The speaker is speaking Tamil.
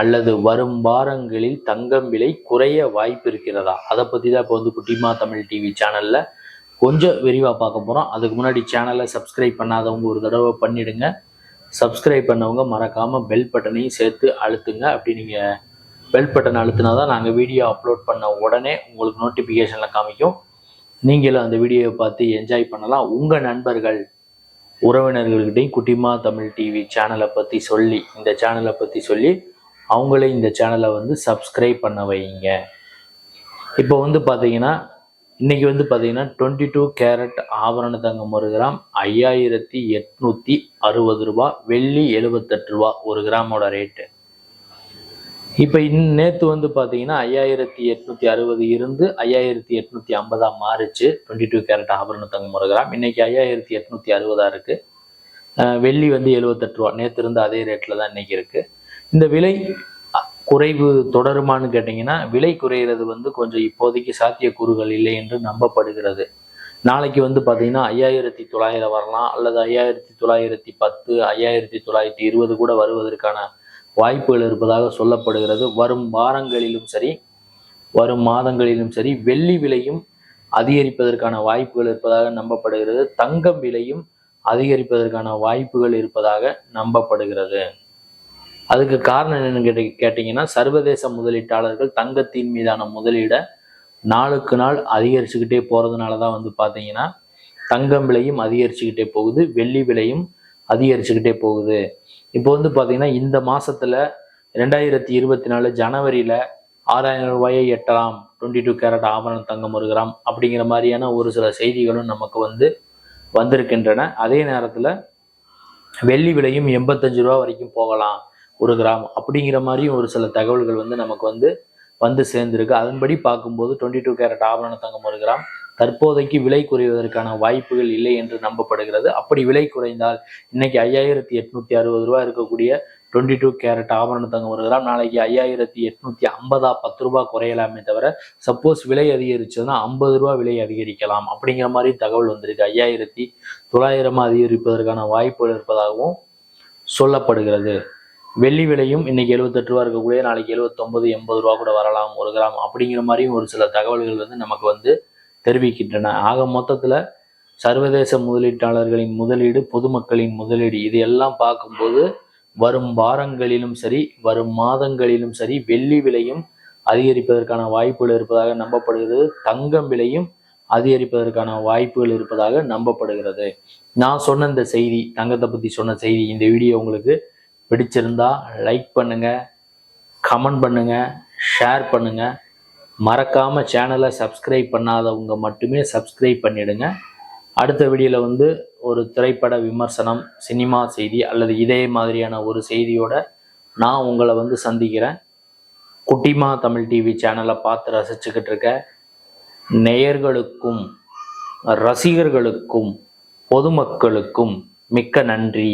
அல்லது வரும் வாரங்களில் தங்கம் விலை குறைய வாய்ப்பு இருக்கிறதா? அதை பற்றி தான் இப்போ வந்து குட்டிமா தமிழ் டிவி சேனலில் கொஞ்சம் விரிவாக பார்க்க போகிறோம் அதுக்கு முன்னாடி சேனலை சப்ஸ்கிரைப் பண்ணாதவங்க ஒரு தடவை பண்ணிவிடுங்க சப்ஸ்கிரைப் பண்ணவங்க மறக்காமல் பெல் பட்டனையும் சேர்த்து அழுத்துங்க. அப்படி நீங்கள் பெல் பட்டன் அழுத்தினா தான் நாங்கள் வீடியோ அப்லோட் பண்ண உடனே உங்களுக்கு நோட்டிஃபிகேஷனில் காமிக்கும். நீங்களும் அந்த வீடியோவை பார்த்து என்ஜாய் பண்ணலாம். உங்கள் நண்பர்கள் உறவினர்கள்கிட்டையும் குட்டிமா தமிழ் டிவி சேனலை பற்றி சொல்லி இந்த சேனலை பற்றி சொல்லி அவங்களே இந்த சேனலை வந்து சப்ஸ்கிரைப் பண்ண வைங்க. இப்போ வந்து பார்த்தீங்கன்னா இன்றைக்கி வந்து பார்த்தீங்கன்னா டுவெண்ட்டி டூ கேரட் ஆபரண தங்கம் ஒரு கிராம் ஐயாயிரத்தி எட்நூற்றி அறுபது ரூபா வெள்ளி எழுபத்தெட்டு ரூபா ஒரு கிராமோட ரேட்டு இப்போ இன் நேற்று வந்து பார்த்தீங்கன்னா ஐயாயிரத்தி எட்நூற்றி அறுபது இருந்து ஐயாயிரத்தி எட்நூற்றி ஐம்பதா மாறுச்சு டுவெண்ட்டி டூ கேரட் ஆபரண தங்கம் ஒரு கிராம். இன்றைக்கி ஐயாயிரத்தி எட்நூற்றி அறுபதாக இருக்குது வெள்ளி வந்து எழுபத்தெட்டு ரூபா. நேற்று இருந்து அதே ரேட்டில் தான் இன்றைக்கி இருக்குது இந்த விலை குறைவு தொடருமான்னு கேட்டிங்கன்னா விலை குறையிறது வந்து கொஞ்சம் இப்போதைக்கு சாத்தியக்கூறுகள் இல்லை என்று நம்பப்படுகிறது. நாளைக்கு வந்து பார்த்தீங்கன்னா ஐயாயிரத்தி தொள்ளாயிரம் வரலாம் அல்லது ஐயாயிரத்தி தொள்ளாயிரத்தி பத்து ஐயாயிரத்தி தொள்ளாயிரத்தி இருபது கூட வருவதற்கான வாய்ப்புகள் இருப்பதாக சொல்லப்படுகிறது. வரும் வாரங்களிலும் சரி வரும் மாதங்களிலும் சரி வெள்ளி விலையும் அதிகரிப்பதற்கான வாய்ப்புகள் இருப்பதாக நம்பப்படுகிறது. தங்கம் விலையும் அதிகரிப்பதற்கான வாய்ப்புகள் இருப்பதாக நம்பப்படுகிறது. அதுக்கு காரணம் என்னன்னு கேட்டி கேட்டிங்கன்னா சர்வதேச முதலீட்டாளர்கள் தங்கத்தின் மீதான முதலீடை நாளுக்கு நாள் அதிகரிச்சுக்கிட்டே போகிறதுனால தான் வந்து பார்த்தீங்கன்னா தங்கம் விலையும் அதிகரிச்சுக்கிட்டே போகுது வெள்ளி விலையும் அதிகரிச்சுக்கிட்டே போகுது. இப்போ வந்து பார்த்தீங்கன்னா இந்த மாசத்துல ரெண்டாயிரத்தி இருபத்தி நாலு ஜனவரியில ஆறாயிரம் ரூபாயை எட்டலாம் டுவெண்ட்டி டூ கேரட் ஆபரணம் தங்கம் ஒரு கிராம் அப்படிங்கிற மாதிரியான ஒரு சில செய்திகளும் நமக்கு வந்து வந்திருக்கின்றன. அதே நேரத்தில் வெள்ளி விலையும் எண்பத்தஞ்சு ரூபா வரைக்கும் போகலாம். ஒரு கிராம் அப்படிங்கிற மாதிரியும் ஒரு சில தகவல்கள் வந்து நமக்கு வந்து வந்து சேர்ந்திருக்கு. அதன்படி பார்க்கும்போது டுவெண்ட்டி டூ கேரட் ஆபரண தங்கம் ஒரு கிராம். தற்போதைக்கு விலை குறைவதற்கான வாய்ப்புகள் இல்லை என்று நம்பப்படுகிறது. அப்படி விலை குறைந்தால் இன்னைக்கு ஐயாயிரத்தி எட்நூத்தி அறுபது ரூபா இருக்கக்கூடிய டுவெண்ட்டி டூ கேரட் ஆபரண தங்கம் ஒரு கிராம். நாளைக்கு ஐயாயிரத்தி எட்நூத்தி ஐம்பதா பத்து ரூபா குறையலாமே தவிர சப்போஸ் விலை அதிகரிச்சதுன்னா ஐம்பது ரூபா விலை அதிகரிக்கலாம். அப்படிங்கிற மாதிரி தகவல் வந்திருக்கு. ஐயாயிரத்தி தொள்ளாயிரமா அதிகரிப்பதற்கான வாய்ப்புகள் இருப்பதாகவும் சொல்லப்படுகிறது. வெள்ளி விலையும் இன்னைக்கு எழுபத்தெட்டு ரூபா இருக்கக்கூடிய நாளைக்கு எழுபத்தொன்பது எண்பது ரூபா கூட வரலாம் ஒரு கிராம் அப்படிங்கிற மாதிரியும் ஒரு சில தகவல்கள் வந்து நமக்கு வந்து தெரிவிக்கின்றன. ஆக மொத்தத்தில் சர்வதேச முதலீட்டாளர்களின் முதலீடு பொதுமக்களின் முதலீடு இது எல்லாம் பார்க்கும்போது வரும் வாரங்களிலும் சரி வரும் மாதங்களிலும் சரி வெள்ளி விலையும் அதிகரிப்பதற்கான வாய்ப்புகள் இருப்பதாக நம்பப்படுகிறது. தங்கம் விலையும் அதிகரிப்பதற்கான வாய்ப்புகள் இருப்பதாக நம்பப்படுகிறது. நான் சொன்ன இந்த செய்தி தங்கத்தை பற்றி சொன்ன செய்தி இந்த வீடியோ உங்களுக்கு பிடிச்சிருந்தா லைக் பண்ணுங்க கமெண்ட் பண்ணுங்க ஷேர் பண்ணுங்க. மறக்காம சேனலை சப்ஸ்கிரைப் பண்ணாதவங்க மட்டுமே சப்ஸ்கிரைப் பண்ணிடுங்க. அடுத்த வீடியோவில் வந்து ஒரு திரைப்பட விமர்சனம் சினிமா செய்தி அல்லது இதே மாதிரியான ஒரு செய்தியோட நான் உங்களை வந்து சந்திக்கிறேன். குட்டிமா தமிழ் டிவி சேனலை பார்த்து ரசிச்சுக்கிட்டு இருக்க. நேயர்களுக்கும் ரசிகர்களுக்கும் பொதுமக்களுக்கும் மிக்க நன்றி.